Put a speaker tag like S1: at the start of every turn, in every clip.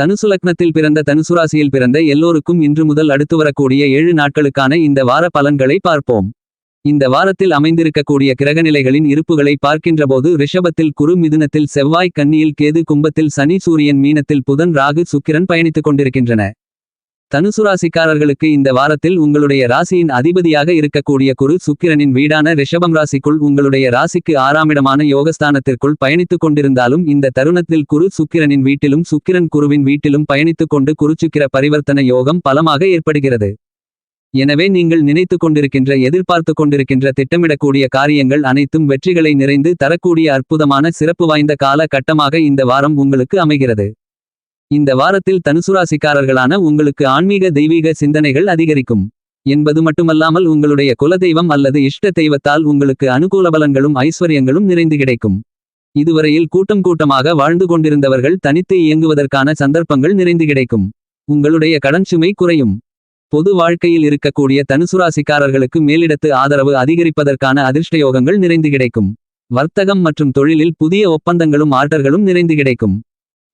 S1: தனுசு லக்னத்தில் பிறந்த தனுசுராசியில் பிறந்த எல்லோருக்கும் இன்று முதல் அடுத்து வரக்கூடிய ஏழு நாட்களுக்கான இந்த வார பலன்களை பார்ப்போம். இந்த வாரத்தில் அமைந்திருக்கக்கூடிய கிரகநிலைகளின் இருப்புகளை பார்க்கின்றபோது ரிஷபத்தில் குரு மிதுனத்தில் செவ்வாய் கன்னியில் கேது கும்பத்தில் சனி சூரியன் மீனத்தில் புதன் ராகு சுக்கிரன் பயணித்துக் கொண்டிருக்கின்றன. தனுசு ராசிக்காரர்களுக்கு இந்த வாரத்தில் உங்களுடைய ராசியின் அதிபதியாக இருக்கக்கூடிய குரு சுக்கிரனின் வீடான ரிஷபம் ராசிக்குள் உங்களுடைய ராசிக்கு ஆறாமிடமான யோகஸ்தானத்திற்குள் பயணித்துக் கொண்டிருந்தாலும் இந்த தருணத்தில் குரு சுக்கிரனின் வீட்டிலும் சுக்கிரன் குருவின் வீட்டிலும் பயணித்துக் கொண்டு குருச்சுக்கிர பரிவர்த்தன யோகம் பலமாக ஏற்படுகிறது. எனவே நீங்கள் நினைத்துக் கொண்டிருக்கின்ற எதிர்பார்த்து கொண்டிருக்கின்ற திட்டமிடக்கூடிய காரியங்கள் அனைத்தும் வெற்றிகளை நிறைந்து தரக்கூடிய அற்புதமான சிறப்பு வாய்ந்த கால கட்டமாக இந்த வாரம் உங்களுக்கு அமைகிறது. இந்த வாரத்தில் தனுசுராசிக்காரர்களான உங்களுக்கு ஆன்மீக தெய்வீக சிந்தனைகள் அதிகரிக்கும். என்பது மட்டுமல்லாமல் உங்களுடைய குலதெய்வம் அல்லது இஷ்ட தெய்வத்தால் உங்களுக்கு அனுகூல பலன்களும் ஐஸ்வர்யங்களும் நிறைந்து கிடைக்கும். இதுவரையில் கூட்டம் கூட்டமாக வாழ்ந்து கொண்டிருந்தவர்கள் தனித்து இயங்குவதற்கான சந்தர்ப்பங்கள் நிறைந்து கிடைக்கும். உங்களுடைய கடன் சுமை குறையும். பொது வாழ்க்கையில் இருக்கக்கூடிய தனுசுராசிக்காரர்களுக்கு மேலிடத்து ஆதரவு அதிகரிப்பதற்கான அதிர்ஷ்டயோகங்கள் நிறைந்து கிடைக்கும். வர்த்தகம் மற்றும் தொழிலில் புதிய ஒப்பந்தங்களும் ஆர்டர்களும் நிறைந்து கிடைக்கும்.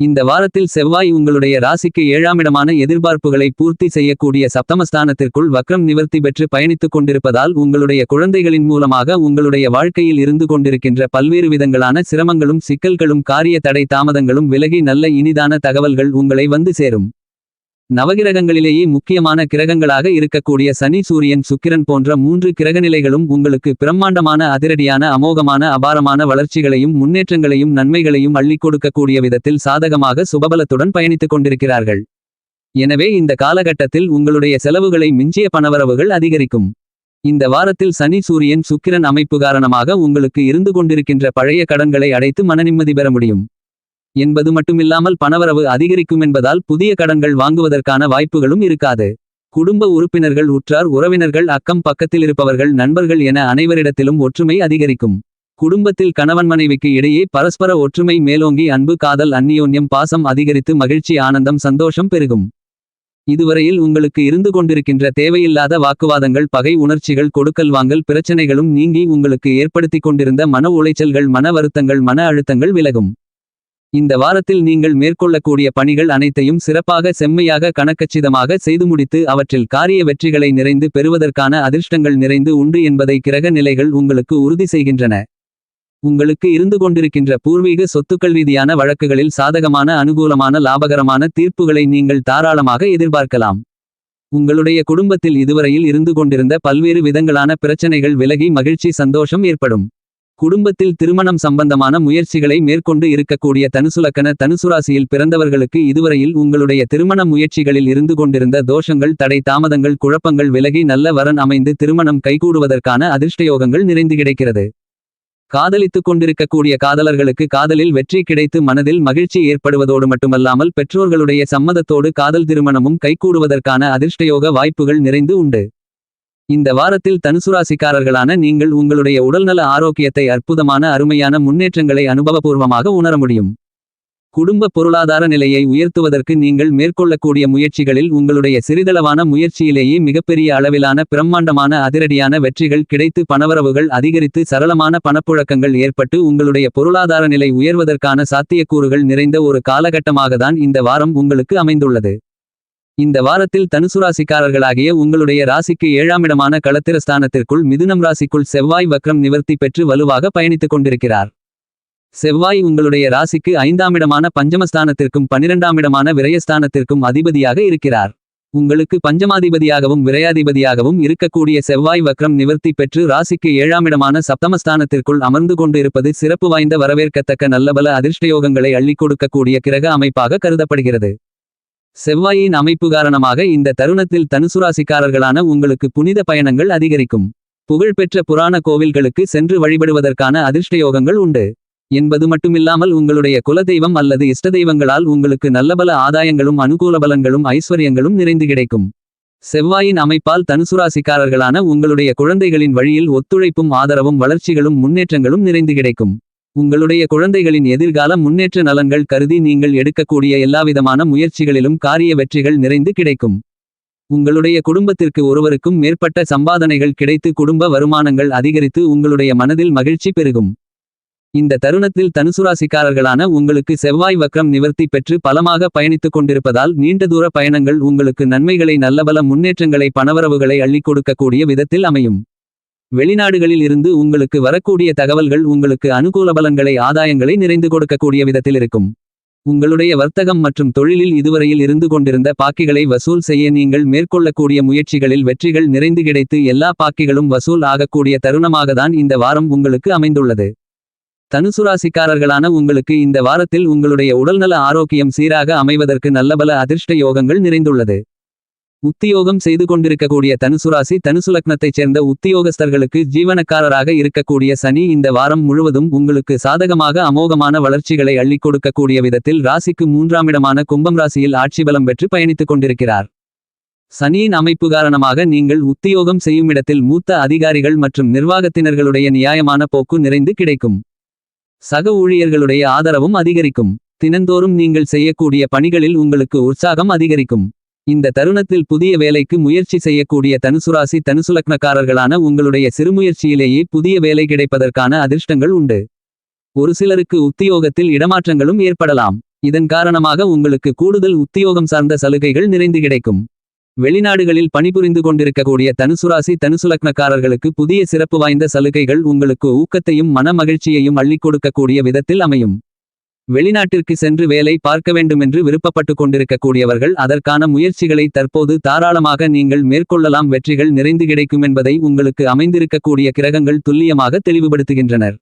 S1: இந்த வாரத்தில் செவ்வாய் உங்களுடைய ராசிக்கு ஏழாமிடமான எதிர்பார்ப்புகளை பூர்த்தி செய்யக்கூடிய சப்தமஸ்தானத்திற்குள் வக்ரம் நிவர்த்தி பெற்று பயணித்துக் கொண்டிருப்பதால் உங்களுடைய குழந்தைகளின் மூலமாக உங்களுடைய வாழ்க்கையில் இருந்து கொண்டிருக்கின்ற பல்வேறு விதங்களான சிரமங்களும் சிக்கல்களும் காரிய தடை தாமதங்களும் விலகி நல்ல இனிதான தகவல்கள் உங்களை வந்து சேரும். நவகிரகங்களிலேயே முக்கியமான கிரகங்களாக இருக்கக்கூடிய சனி சூரியன் சுக்கிரன் போன்ற மூன்று கிரகநிலைகளும் உங்களுக்கு பிரம்மாண்டமான அதிரடியான அமோகமான அபாரமான வளர்ச்சிகளையும் முன்னேற்றங்களையும் நன்மைகளையும் அள்ளி கொடுக்கக்கூடிய விதத்தில் சாதகமாக சுபபலத்துடன் பயணித்துக் கொண்டிருக்கிறார்கள். எனவே இந்த காலகட்டத்தில் உங்களுடைய செலவுகளை மிஞ்சிய பணவரவுகள் அதிகரிக்கும். இந்த வாரத்தில் சனி சூரியன் சுக்கிரன் அமைப்பு காரணமாக உங்களுக்கு இருந்து கொண்டிருக்கின்ற பழைய கடன்களை அடைத்து மனநிம்மதி பெற முடியும். என்பது மட்டுமில்லாமல் பணவரவு அதிகரிக்கும் என்பதால் புதிய கடன்கள் வாங்குவதற்கான வாய்ப்புகளும் இருக்காது. குடும்ப உறுப்பினர்கள் உற்றார் உறவினர்கள் அக்கம் பக்கத்தில் இருப்பவர்கள் நண்பர்கள் என அனைவரிடத்திலும் ஒற்றுமை அதிகரிக்கும். குடும்பத்தில் கணவன் மனைவிக்கு இடையே பரஸ்பர ஒற்றுமை மேலோங்கி அன்பு காதல் அந்நியோன்யம் பாசம் அதிகரித்து மகிழ்ச்சி ஆனந்தம் சந்தோஷம் பெருகும். இதுவரையில் உங்களுக்கு இருந்து கொண்டிருக்கின்ற தேவையில்லாத வாக்குவாதங்கள் பகை உணர்ச்சிகள் கொடுக்கல் வாங்கல் பிரச்சனைகளும் நீங்கி உங்களுக்கு ஏற்படுத்திக் கொண்டிருந்த மன உளைச்சல்கள் மன வருத்தங்கள் மன அழுத்தங்கள் விலகும். இந்த வாரத்தில் நீங்கள் மேற்கொள்ளக்கூடிய பணிகள் அனைத்தையும் சிறப்பாக செம்மையாக கணக்கச்சிதமாக செய்து முடித்து அவற்றில் காரிய வெற்றிகளை நிறைந்து பெறுவதற்கான அதிர்ஷ்டங்கள் நிறைந்து உண்டு என்பதை கிரக நிலைகள் உங்களுக்கு உறுதி செய்கின்றன. உங்களுக்கு இருந்து கொண்டிருக்கின்ற பூர்வீக சொத்துக்கள் ரீதியான வழக்குகளில் சாதகமான அனுகூலமான லாபகரமான தீர்ப்புகளை நீங்கள் தாராளமாக எதிர்பார்க்கலாம். உங்களுடைய குடும்பத்தில் இதுவரையில் இருந்து கொண்டிருந்த பல்வேறு விதங்களான பிரச்சனைகள் விலகி மகிழ்ச்சி சந்தோஷம் ஏற்படும். குடும்பத்தில் திருமணம் சம்பந்தமான முயற்சிகளை மேற்கொண்டு இருக்கக்கூடிய தனுசுலக்கண தனுசுராசியில் பிறந்தவர்களுக்கு இதுவரையில் உங்களுடைய திருமண முயற்சிகளில் இருந்து கொண்டிருந்த தோஷங்கள் தடை தாமதங்கள் குழப்பங்கள் விலகி நல்ல வரன் அமைந்து திருமணம் கைகூடுவதற்கான அதிர்ஷ்டயோகங்கள் நிறைந்து கிடைக்கிறது. காதலித்துக் கொண்டிருக்கக்கூடிய காதலர்களுக்கு காதலில் வெற்றி கிடைத்து மனதில் மகிழ்ச்சி ஏற்படுவதோடு மட்டுமல்லாமல் பெற்றோர்களுடைய சம்மதத்தோடு காதல் திருமணமும் கைகூடுவதற்கான அதிர்ஷ்டயோக வாய்ப்புகள் நிறைந்து உண்டு. இந்த வாரத்தில் தனுசுராசிக்காரர்களான நீங்கள் உங்களுடைய உடல்நல ஆரோக்கியத்தை அற்புதமான அருமையான முன்னேற்றங்களை அனுபவபூர்வமாக உணர முடியும். குடும்ப பொருளாதார நிலையை உயர்த்துவதற்கு நீங்கள் மேற்கொள்ளக்கூடிய முயற்சிகளில் உங்களுடைய சிறிதளவான முயற்சியிலேயே மிகப்பெரிய அளவிலான பிரம்மாண்டமான அதிரடியான வெற்றிகள் கிடைத்து பணவரவுகள் அதிகரித்து சரளமான பணப்புழக்கங்கள் ஏற்பட்டு உங்களுடைய பொருளாதார நிலை உயர்வதற்கான சாத்தியக்கூறுகள் நிறைந்த ஒரு காலகட்டமாகத்தான் இந்த வாரம் உங்களுக்கு அமைந்துள்ளது. இந்த வாரத்தில் தனுசுராசிக்காரர்களாகிய உங்களுடைய ராசிக்கு ஏழாமிடமான களத்திரஸ்தானத்திற்குள் மிதுனம் ராசிக்குள் செவ்வாய் வக்ரம் நிவர்த்தி பெற்று வலுவாக பயணித்துக் கொண்டிருக்கிறார். செவ்வாய் உங்களுடைய ராசிக்கு ஐந்தாமிடமான பஞ்சமஸ்தானத்திற்கும் பனிரெண்டாமிடமான விரயஸ்தானத்திற்கும் அதிபதியாக இருக்கிறார். உங்களுக்கு பஞ்சமாதிபதியாகவும் விரையாதிபதியாகவும் இருக்கக்கூடிய செவ்வாய் வக்ரம் நிவர்த்தி பெற்று ராசிக்கு ஏழாமிடமான சப்தமஸ்தானத்திற்குள் அமர்ந்து கொண்டு இருப்பது சிறப்பு வாய்ந்த வரவேற்கத்தக்க நல்லபல அதிர்ஷ்டயோகங்களை அள்ளிக் கொடுக்கக்கூடிய கிரக அமைப்பாக கருதப்படுகிறது. செவ்வாயின் அமைப்பு காரணமாக இந்த தருணத்தில் தனுசுராசிக்காரர்களான உங்களுக்கு புனித பயணங்கள் அதிகரிக்கும். புகழ்பெற்ற புராண கோவில்களுக்கு சென்று வழிபடுவதற்கான அதிர்ஷ்டயோகங்கள் உண்டு. என்பது மட்டுமில்லாமல் உங்களுடைய குலதெய்வம் அல்லது இஷ்ட தெய்வங்களால் உங்களுக்கு நல்லபல ஆதாயங்களும் அனுகூல பலங்களும் ஐஸ்வர்யங்களும் நிறைந்து கிடைக்கும். செவ்வாயின் அமைப்பால் தனுசுராசிக்காரர்களான உங்களுடைய குழந்தைகளின் வழியில் ஒத்துழைப்பும் ஆதரவும் வளர்ச்சிகளும் முன்னேற்றங்களும் நிறைந்து கிடைக்கும். உங்களுடைய குழந்தைகளின் எதிர்கால முன்னேற்ற நலன்கள் கருதி நீங்கள் எடுக்கக்கூடிய எல்லாவிதமான முயற்சிகளிலும் காரிய வெற்றிகள் நிறைந்து கிடைக்கும். உங்களுடைய குடும்பத்திற்கு ஒருவருக்கும் மேற்பட்ட சம்பாதனைகள் கிடைத்து குடும்ப வருமானங்கள் அதிகரித்து உங்களுடைய மனதில் மகிழ்ச்சி பெருகும். இந்த தருணத்தில் தனுசுராசிக்காரர்களான உங்களுக்கு செவ்வாய் வக்ரம் நிவர்த்தி பெற்று பலமாக பயணித்துக் கொண்டிருப்பதால் நீண்ட தூர பயணங்கள் உங்களுக்கு நன்மைகளை நல்லபல முன்னேற்றங்களை பணவரவுகளை அள்ளிக் கொடுக்கக்கூடிய விதத்தில் அமையும். வெளிநாடுகளில் இருந்து உங்களுக்கு வரக்கூடிய தகவல்கள் உங்களுக்கு அனுகூல பலன்களை ஆதாயங்களை நிறைந்து கொடுக்கக்கூடிய விதத்தில் இருக்கும். உங்களுடைய வர்த்தகம் மற்றும் தொழிலில் இதுவரையில் இருந்து கொண்டிருந்த பாக்கிகளை வசூல் செய்ய நீங்கள் மேற்கொள்ளக்கூடிய முயற்சிகளில் வெற்றிகள் நிறைந்து கிடைத்து எல்லா பாக்கிகளும் வசூல் ஆகக்கூடிய தருணமாகத்தான் இந்த வாரம் உங்களுக்கு அமைந்துள்ளது. தனுசுராசிக்காரர்களான உங்களுக்கு இந்த வாரத்தில் உங்களுடைய உடல்நல ஆரோக்கியம் சீராக அமைவதற்கு நல்லபல அதிர்ஷ்ட யோகங்கள் நிறைந்துள்ளது. உத்தியோகம் செய்து கொண்டிருக்கக்கூடிய தனுசுராசி தனுசு லக்னத்தைச் சேர்ந்த உத்தியோகஸ்தர்களுக்கு ஜீவனக்காரராக இருக்கக்கூடிய சனி இந்த வாரம் முழுவதும் உங்களுக்கு சாதகமாக அமோகமான வளர்ச்சிகளை அள்ளிக் கொடுக்கக்கூடிய விதத்தில் ராசிக்கு மூன்றாம் இடமான கும்பம் ராசியில் ஆட்சி பலம் பெற்று பயணித்துக் கொண்டிருக்கிறார். சனியின் அமைப்பு காரணமாக நீங்கள் உத்தியோகம் செய்யும் இடத்தில் மூத்த அதிகாரிகள் மற்றும் நிர்வாகத்தினர்களுடைய நியாயமான போக்கு நிறைந்து கிடைக்கும். சக ஊழியர்களுடைய ஆதரவும் அதிகரிக்கும். தினந்தோறும் நீங்கள் செய்யக்கூடிய பணிகளில் உங்களுக்கு உற்சாகம் அதிகரிக்கும். இந்த தருணத்தில் புதிய வேலைக்கு முயற்சி செய்யக்கூடிய தனுசுராசி தனுசுலக்னக்காரர்களான உங்களுடைய சிறுமுயற்சியிலேயே புதிய வேலை கிடைப்பதற்கான அதிர்ஷ்டங்கள் உண்டு. ஒரு சிலருக்கு உத்தியோகத்தில் இடமாற்றங்களும் ஏற்படலாம். இதன் காரணமாக உங்களுக்கு கூடுதல் உத்தியோகம் சார்ந்த சலுகைகள் நிறைந்து கிடைக்கும். வெளிநாடுகளில் பணிபுரிந்து கொண்டிருக்கக்கூடிய தனுசுராசி தனுசுலக்னக்காரர்களுக்கு புதிய சிறப்பு வாய்ந்த சலுகைகள் உங்களுக்கு ஊக்கத்தையும் மன மகிழ்ச்சியையும் அள்ளிக் கொடுக்கக்கூடிய விதத்தில் அமையும். வெளிநாட்டிற்கு சென்று வேலை பார்க்க வேண்டுமென்று விருப்பப்பட்டு கொண்டிருக்கக்கூடியவர்கள் அதற்கான முயற்சிகளை தற்போது தாராளமாக நீங்கள் மேற்கொள்ளலாம். வெற்றிகள் நிறைந்து கிடைக்கும் என்பதை உங்களுக்கு அமைந்திருக்கக்கூடிய கிரகங்கள் துல்லியமாக தெளிவுபடுத்துகின்றனர்.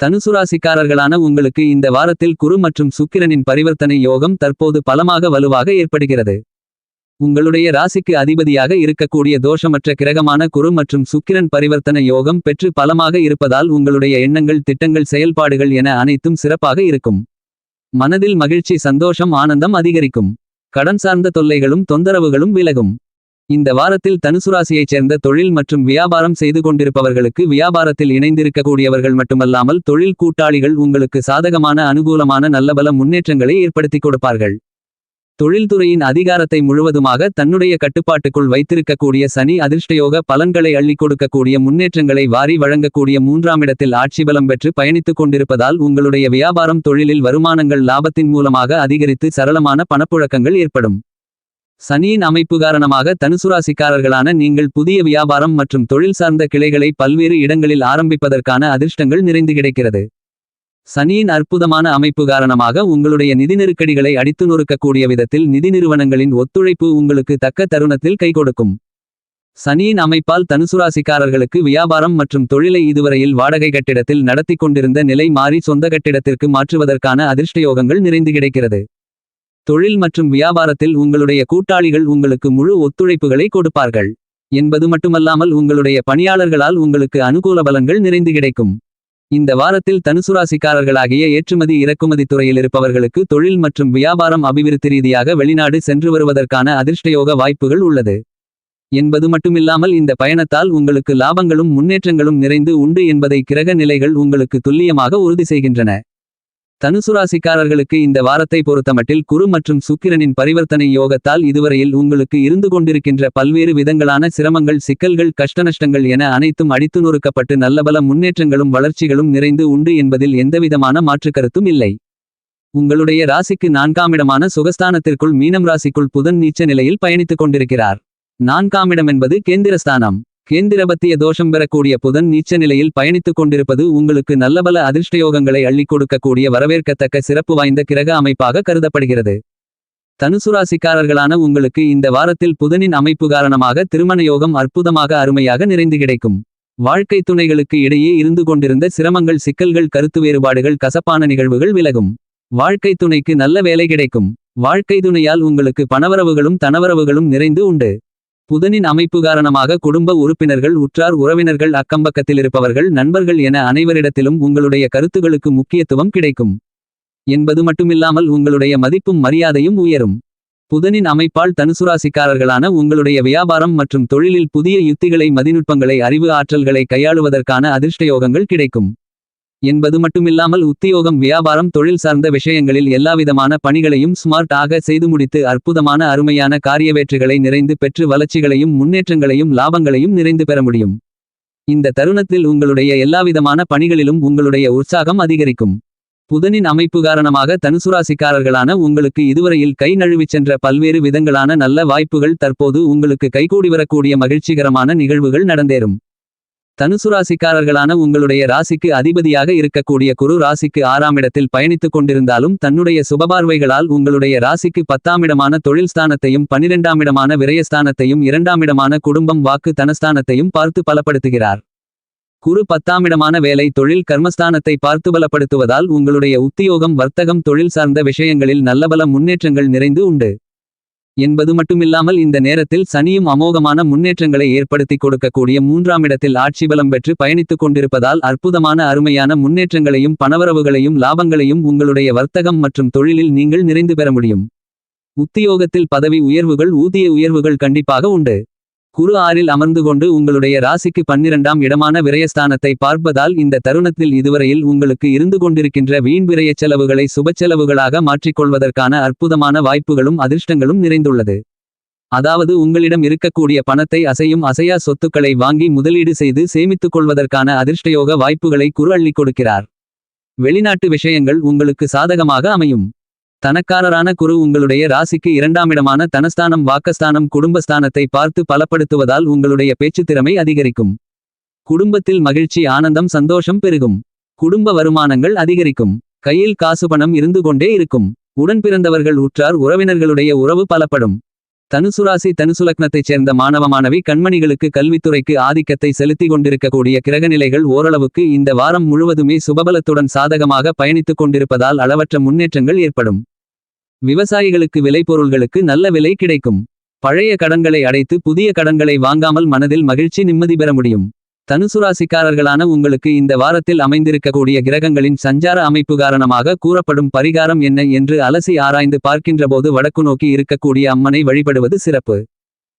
S1: தனுசுராசிக்காரர்களான உங்களுக்கு இந்த வாரத்தில் குரு மற்றும் சுக்கிரனின் பரிவர்த்தனை யோகம் தற்போது பலமாக வலுவாக ஏற்படுகிறது. உங்களுடைய ராசிக்கு அதிபதியாக இருக்கக்கூடிய தோஷமற்ற கிரகமான குரு மற்றும் சுக்கிரன் பரிவர்த்தன யோகம் பெற்று பலமாக இருப்பதால் உங்களுடைய எண்ணங்கள் திட்டங்கள் செயல்பாடுகள் என அனைத்தும் சிறப்பாக இருக்கும். மனதில் மகிழ்ச்சி சந்தோஷம் ஆனந்தம் அதிகரிக்கும். கடன் சார்ந்த தொல்லைகளும் தொந்தரவுகளும் விலகும். இந்த வாரத்தில் தனுசுராசியைச் சேர்ந்த தொழில் மற்றும் வியாபாரம் செய்து கொண்டிருப்பவர்களுக்கு வியாபாரத்தில் இணைந்திருக்கக்கூடியவர்கள் மட்டுமல்லாமல் தொழில் கூட்டாளிகள் உங்களுக்கு சாதகமான அனுகூலமான நல்லபல முன்னேற்றங்களை ஏற்படுத்திக் கொடுப்பார்கள். தொழில்துறையின் அதிகாரத்தை முழுவதுமாக தன்னுடைய கட்டுப்பாட்டுக்குள் வைத்திருக்கக்கூடிய சனி அதிர்ஷ்டயோக பலன்களை அள்ளிக் கொடுக்கக்கூடிய முன்னேற்றங்களை வாரி வழங்கக்கூடிய மூன்றாம் இடத்தில் ஆட்சி பெற்று பயணித்துக் கொண்டிருப்பதால் உங்களுடைய வியாபாரம் தொழிலில் வருமானங்கள் லாபத்தின் மூலமாக அதிகரித்து சரளமான பணப்புழக்கங்கள் ஏற்படும். சனியின் அமைப்பு காரணமாக தனுசுராசிக்காரர்களான நீங்கள் புதிய வியாபாரம் மற்றும் தொழில் சார்ந்த கிளைகளை பல்வேறு இடங்களில் ஆரம்பிப்பதற்கான அதிர்ஷ்டங்கள் நிறைந்து கிடைக்கிறது. சனியின் அற்புதமான அமைப்பு காரணமாக உங்களுடைய நிதி நெருக்கடிகளை அடித்து நொறுக்கக்கூடிய விதத்தில் நிதி நிறுவனங்களின் ஒத்துழைப்பு உங்களுக்கு தக்க தருணத்தில் கை கொடுக்கும். சனியின் அமைப்பால் தனுசுராசிக்காரர்களுக்கு வியாபாரம் மற்றும் தொழிலை இதுவரையில் வாடகை கட்டிடத்தில் நடத்தி கொண்டிருந்த நிலை மாறி சொந்த கட்டிடத்திற்கு மாற்றுவதற்கான அதிர்ஷ்டயோகங்கள் நிறைந்து கிடைக்கிறது. தொழில் மற்றும் வியாபாரத்தில் உங்களுடைய கூட்டாளிகள் உங்களுக்கு முழு ஒத்துழைப்புகளை கொடுப்பார்கள். என்பது மட்டுமல்லாமல் உங்களுடைய பணியாளர்களால் உங்களுக்கு அனுகூல பலங்கள் நிறைந்து கிடைக்கும். இந்த வாரத்தில் தனுசுராசிக்காரர்களாகிய ஏற்றுமதி இறக்குமதி துறையில் இருப்பவர்களுக்கு தொழில் மற்றும் வியாபாரம் அபிவிருத்தி ரீதியாக வெளிநாடு சென்று வருவதற்கான அதிர்ஷ்டயோக வாய்ப்புகள் உள்ளது. என்பது மட்டுமில்லாமல் இந்த பயணத்தால் உங்களுக்கு லாபங்களும் முன்னேற்றங்களும் நிறைந்து உண்டு என்பதை கிரக நிலைகள் உங்களுக்கு துல்லியமாக உறுதி செய்கின்றன. தனுசுராசிக்காரர்களுக்கு இந்த வாரத்தை பொறுத்தமட்டில் குரு மற்றும் சுக்கிரனின் பரிவர்த்தனை யோகத்தால் இதுவரையில் உங்களுக்கு இருந்து கொண்டிருக்கின்ற பல்வேறு விதங்களான சிரமங்கள் சிக்கல்கள் கஷ்டநஷ்டங்கள் என அனைத்தும் அடித்து நொறுக்கப்பட்டு நல்லபல முன்னேற்றங்களும் வளர்ச்சிகளும் நிறைந்து உண்டு என்பதில் எந்தவிதமான மாற்றுக்கருத்தும் இல்லை. உங்களுடைய ராசிக்கு நான்காமிடமான சுகஸ்தானத்திற்குள் மீனம் ராசிக்குள் புதன் நீச்ச நிலையில் பயணித்துக் கொண்டிருக்கிறார். நான்காமிடம் என்பது கேந்திரஸ்தானம். கேந்திரபத்திய தோஷம் பெறக்கூடிய புதன் நீச்ச நிலையில் பயணித்துக் கொண்டிருப்பது உங்களுக்கு நல்லபல அதிர்ஷ்டயோகங்களை அள்ளிக் கொடுக்கக்கூடிய வரவேற்கத்தக்க சிறப்பு வாய்ந்த கிரக அமைப்பாக கருதப்படுகிறது. தனுசுராசிக்காரர்களான உங்களுக்கு இந்த வாரத்தில் புதனின் அமைப்பு காரணமாக திருமண யோகம் அற்புதமாக அருமையாக நிறைந்து கிடைக்கும். வாழ்க்கை துணைகளுக்கு இடையே இருந்து கொண்டிருந்த சிரமங்கள் சிக்கல்கள் கருத்து வேறுபாடுகள் கசப்பான நிகழ்வுகள் விலகும். வாழ்க்கை துணைக்கு நல்ல வேலை கிடைக்கும். வாழ்க்கை துணையால் உங்களுக்கு பணவரவுகளும் தனவரவுகளும் நிறைந்து உண்டு. புதனின் அமைப்பு காரணமாக குடும்ப உறுப்பினர்கள் உற்றார் உறவினர்கள் அக்கம்பக்கத்தில் இருப்பவர்கள் நண்பர்கள் என அனைவரிடத்திலும் உங்களுடைய கருத்துகளுக்கு முக்கியத்துவம் கிடைக்கும். என்பது மட்டுமில்லாமல் உங்களுடைய மதிப்பும் மரியாதையும் உயரும். புதனின் அமைப்பால் தனுசுராசிக்காரர்களான உங்களுடைய வியாபாரம் மற்றும் தொழிலில் புதிய யுத்திகளை மதிநுட்பங்களை அறிவு ஆற்றல்களை கையாளுவதற்கான அதிர்ஷ்டயோகங்கள் கிடைக்கும். என்பது மட்டுமில்லாமல் உத்தியோகம் வியாபாரம் தொழில் சார்ந்த விஷயங்களில் எல்லாவிதமான பணிகளையும் ஸ்மார்ட் ஆக செய்து முடித்து அற்புதமான அருமையான காரியவேற்றுகளை நிறைந்து பெற்று வளர்ச்சிகளையும் முன்னேற்றங்களையும் லாபங்களையும் நிறைந்து பெற முடியும். இந்த தருணத்தில் உங்களுடைய எல்லாவிதமான பணிகளிலும் உங்களுடைய உற்சாகம் அதிகரிக்கும். புதனின் அமைப்பு காரணமாக தனுசுராசிக்காரர்களான உங்களுக்கு இதுவரையில் கை நழுவிச் சென்ற பல்வேறு விதங்களான நல்ல வாய்ப்புகள் தற்போது உங்களுக்கு கைகூடி வரக்கூடிய மகிழ்ச்சிகரமான நிகழ்வுகள் நடந்தேறும். தனுசுராசிக்காரர்களான உங்களுடைய ராசிக்கு அதிபதியாக இருக்கக்கூடிய குரு ராசிக்கு ஆறாம் இடத்தில் பயணித்துக் கொண்டிருந்தாலும் தன்னுடைய சுபபார்வைகளால் உங்களுடைய ராசிக்கு பத்தாமிடமான தொழில் ஸ்தானத்தையும் பனிரெண்டாம் இடமான விரயஸ்தானத்தையும் இரண்டாம் இடமான குடும்பம் வாக்கு தனஸ்தானத்தையும் பார்த்து பலப்படுத்துகிறார். குரு பத்தாமிடமான வேலை தொழில் கர்மஸ்தானத்தை பார்த்து பலப்படுத்துவதால் உங்களுடைய உத்தியோகம் வர்த்தகம் தொழில் சார்ந்த விஷயங்களில் நல்லபல முன்னேற்றங்கள் நிறைந்து உண்டு. என்பது மட்டுமில்லாமல் இந்த நேரத்தில் சனியும் அமோகமான முன்னேற்றங்களை ஏற்படுத்தி கொடுக்கக்கூடிய மூன்றாம் இடத்தில் ஆட்சி பலம் பெற்று பயணித்துக் கொண்டிருப்பதால் அற்புதமான அருமையான முன்னேற்றங்களையும் பணவரவுகளையும் லாபங்களையும் உங்களுடைய வர்த்தகம் மற்றும் தொழிலில் நீங்கள் நிறைந்து பெற முடியும். உத்தியோகத்தில் பதவி உயர்வுகள் ஊதிய உயர்வுகள் கண்டிப்பாக உண்டு. குரு ஆறில் அமர்ந்து கொண்டு உங்களுடைய ராசிக்கு பன்னிரண்டாம் இடமான விரயஸ்தானத்தை பார்ப்பதால் இந்த தருணத்தில் இதுவரையில் உங்களுக்கு இருந்து கொண்டிருக்கின்ற வீண் விரயச் செலவுகளை சுபச்செலவுகளாக மாற்றிக்கொள்வதற்கான அற்புதமான வாய்ப்புகளும் அதிர்ஷ்டங்களும் நிறைந்துள்ளது. அதாவது உங்களிடம் இருக்கக்கூடிய பணத்தை அசையும் அசையா சொத்துக்களை வாங்கி முதலீடு செய்து சேமித்துக் கொள்வதற்கான அதிர்ஷ்டயோக வாய்ப்புகளை குரு அள்ளிக் கொடுக்கிறார். வெளிநாட்டு விஷயங்கள் உங்களுக்கு சாதகமாக அமையும். தனக்காரரான குரு உங்களுடைய ராசிக்கு இரண்டாமிடமான தனஸ்தானம் வாக்கஸ்தானம் குடும்பஸ்தானத்தை பார்த்து பலப்படுத்துவதால் உங்களுடைய பேச்சுத் திறமை அதிகரிக்கும். குடும்பத்தில் மகிழ்ச்சி ஆனந்தம் சந்தோஷம் பெருகும். குடும்ப வருமானங்கள் அதிகரிக்கும். கையில் காசு பணம் இருந்து கொண்டே இருக்கும். உடன் பிறந்தவர்கள் உற்றார் உறவினர்களுடைய உறவு பலப்படும். தனுசுராசி தனுசுலக்னத்தைச் சேர்ந்த மாணவ மாணவி கண்மணிகளுக்கு கல்வித்துறைக்கு ஆதிக்கத்தை செலுத்திக் கொண்டிருக்கக்கூடிய கிரகநிலைகள் ஓரளவுக்கு இந்த வாரம் முழுவதுமே சுபபலத்துடன் சாதகமாக பயணித்துக் கொண்டிருப்பதால் அளவற்ற முன்னேற்றங்கள் ஏற்படும். விவசாயிகளுக்கு விளைபொருள்களுக்கு நல்ல விலை கிடைக்கும். பழைய கடன்களை அடைத்து புதிய கடன்களை வாங்காமல் மனதில் மகிழ்ச்சி நிம்மதி பெற முடியும். தனுசுராசிக்காரர்களான உங்களுக்கு இந்த வாரத்தில் அமைந்திருக்கக்கூடிய கிரகங்களின் சஞ்சார அமைப்பு காரணமாக கூறப்படும் பரிகாரம் என்ன என்று அலசி ஆராய்ந்து பார்க்கின்றபோது வடக்கு நோக்கி இருக்கக்கூடிய அம்மனை வழிபடுவது சிறப்பு.